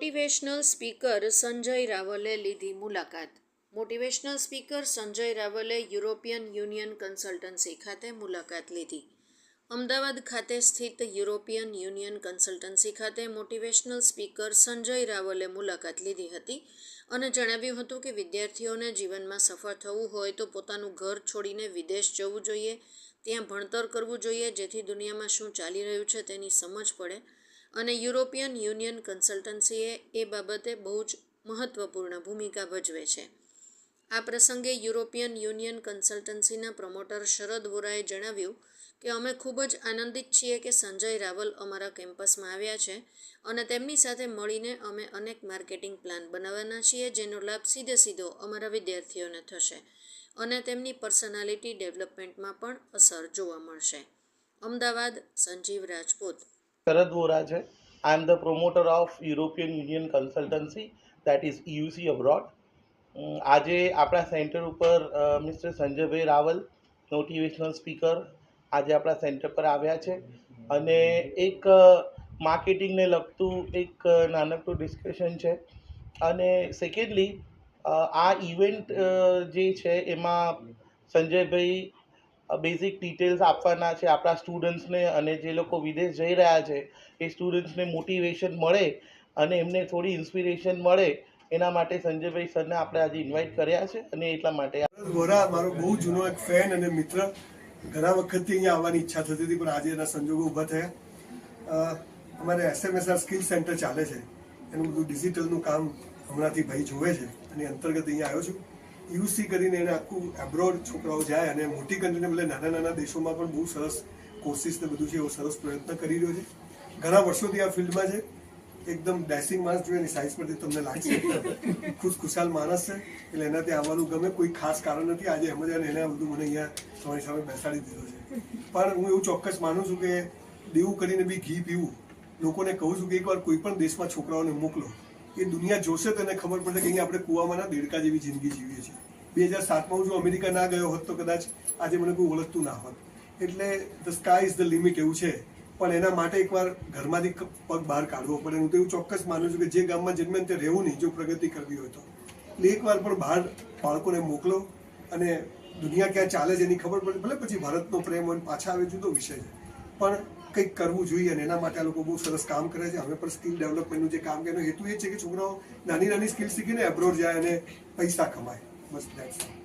Motivational speaker Sanjay રાવલે લીધી મુલાકાત. મોટિવેશનલ સ્પીકર સંજય રાવલે યુરોપિયન યુનિયન કન્સલ્ટન્સી ખાતે મુલાકાત લીધી. અમદાવાદ ખાતે સ્થિત યુરોપિયન યુનિયન કન્સલ્ટન્સી ખાતે મોટિવેશનલ સ્પીકર સંજય રાવલે મુલાકાત લીધી હતી અને જણાવ્યું હતું કે વિદ્યાર્થીઓને જીવનમાં સફળ થવું હોય તો પોતાનું ઘર છોડીને વિદેશ જવું જોઈએ, ત્યાં ભણતર કરવું જોઈએ, જેથી દુનિયામાં શું ચાલી રહ્યું છે તેની સમજ પડે અને યુરોપિયન યુનિયન કન્સલ્ટન્સીએ એ બાબતે બહુ જ મહત્ત્વપૂર્ણ ભૂમિકા ભજવે છે. આ પ્રસંગે યુરોપિયન યુનિયન કન્સલ્ટન્સીના પ્રમોટર શરદ વોરાએ જણાવ્યું કે, અમે ખૂબ જ આનંદિત છીએ કે સંજય રાવલ અમારા કેમ્પસમાં આવ્યા છે અને તેમની સાથે મળીને અમે અનેક માર્કેટિંગ પ્લાન બનાવવાના છીએ, જેનો લાભ સીધે સીધો અમારા વિદ્યાર્થીઓને થશે અને તેમની પર્સનાલિટી ડેવલપમેન્ટમાં પણ અસર જોવા મળશે. અમદાવાદ, સંજીવ રાજપૂત Sharad Vora છે. I am the promoter of European Union Consultancy, that is EUC. અમ આજે આપણા સેન્ટર ઉપર મિસ્ટર સંજયભાઈ રાવલ મોટિવેશનલ સ્પીકર આજે આપણા સેન્ટર પર આવ્યા છે. અને એક માર્કેટિંગને લગતું એક નાનકડું ડિસ્કશન છે. અને સેકન્ડલી આ ઇવેન્ટ જે છે, એમાં સંજયભાઈ બેઝિક ડિટેલ્સ આપવાના છે. આપણા સ્ટુડન્ટ્સને અને જે લોકો વિદેશ જઈ રહ્યા છે, એ સ્ટુડન્ટ્સને મોટિવેશન મળે અને એમને થોડી ઇન્સ્પિરેશન મળે. એના માટે સંજયભાઈ સરને આપણે આજે ઇન્વાઇટ કર્યા છે અને એટલા માટે વોરા મારો બહુ જૂનો એક ફેન અને મિત્ર. ઘણા વખતથી અહીંયા આવવાની ઈચ્છા થતી હતી, પણ આજે એના સંજોગો ઊભા થયા. અમારે એસએમએસઆર સ્કિલ સેન્ટર ચાલે છે. એનું બધું ડિજિટલનું કામ હમણાંથી ભાઈ જોવે છે અને અંતર્ગત અહીંયા આવ્યો છું. યુસી કરીને એને આખું એબ્રોડ છોકરાઓ જાય અને મોટી કન્ટ્રીને બદલે નાના નાના દેશોમાં પણ બહુ સરસ કોર્સિસ ને બધું છે એવો સરસ પ્રયત્ન કરી રહ્યો છે. ઘણા વર્ષોથી આ ફિલ્ડમાં છે. એકદમ ડેસિંગ માણસ જોઈએ એની સાઇઝ પરથી તમને લાગશે. ખુશ ખુશાલ માણસ છે. એટલે એનાથી આવવાનું ગમે, કોઈ ખાસ કારણ નથી. આજે એમ જ એને બધું મને અહીંયા તમારી સામે બેસાડી દીધો છે. પણ હું એવું ચોક્કસ માનું છું કે દેવું કરીને બી ઘી પીવું, લોકોને કહું છું કે એકવાર કોઈ પણ દેશમાં છોકરાઓને મોકલો. એ દુનિયા જોશે તો ખબર પડશે કે અહીંયા આપણે કૂવામાં દેડકા જેવી જિંદગી જીવીએ છીએ. બે હજાર સાતમાં હું જો અમેરિકા ના ગયો હોત તો કદાચ આજે મને કોઈ ઓળખતું ના હોત. એટલે the sky is the limit એવું છે. પણ એના માટે એકવાર ઘરમાંથી પગ બહાર કાઢવો પડે. હું તો એવું ચોક્કસ માનું છું કે જે ગામમાં જન્મે તે રહેવું નહીં, જો પ્રગતિ કરવી હોય તો. એટલે એકવાર પણ બહાર બાળકોને મોકલો અને દુનિયા ક્યાં ચાલે છે એની ખબર પડે. ભલે પછી ભારતનો પ્રેમ હોય પાછા આવે જુદો વિષય છે. પણ કંઈક કરવું જોઈએ અને એના માટે આ લોકો બહુ સરસ કામ કરે છે. અમે પણ સ્કિલ ડેવલપમેન્ટનું જે કામ કરે એનો હેતુ એ છે કે છોકરાઓ નાની નાની સ્કિલ શીખીને એબ્રોડ જાય અને પૈસા કમાય. was that.